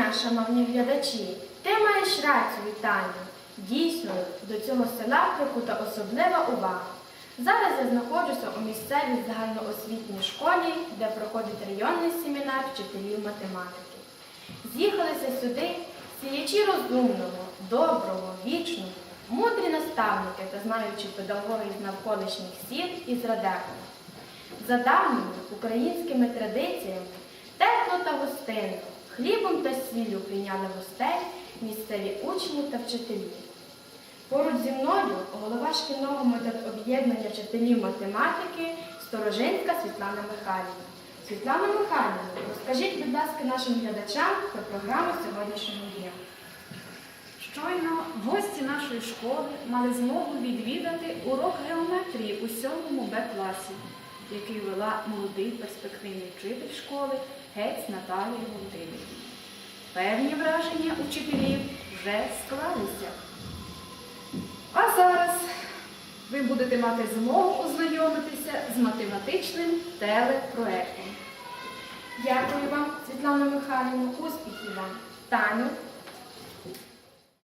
дня, шановні глядачі! Ти маєш рацію, вітання. Дійсно, до цього села прикута особлива увага. Зараз я знаходжуся у місцевій загальноосвітній школі, де проходить районний семінар вчителів математики. З'їхалися сюди сіячі розумного, доброго, вічного, мудрі наставники та знаючі педагоги з навколишніх сіл і з За давніми українськими традиціями тепло та гостинно хлібом та сіллю прийняли гостей місцеві учні та вчителі. Поруч зі мною голова шкільного медоб'єднання вчителів математики Сторожинська Світлана Михайлівна. Світлана Михайлівна, розкажіть, будь ласка, нашим глядачам про програму сьогоднішнього дня. Щойно гості нашої школи мали змогу відвідати урок геометрії у 7 Б класі, який вела молодий перспективний вчитель школи гець Наталія Володимирівна. Певні враження учителів вже склалися. А зараз ви будете мати змогу ознайомитися з математичним телепроектом. Дякую вам, Світлана Михайлівна, успіхів вам. Таню,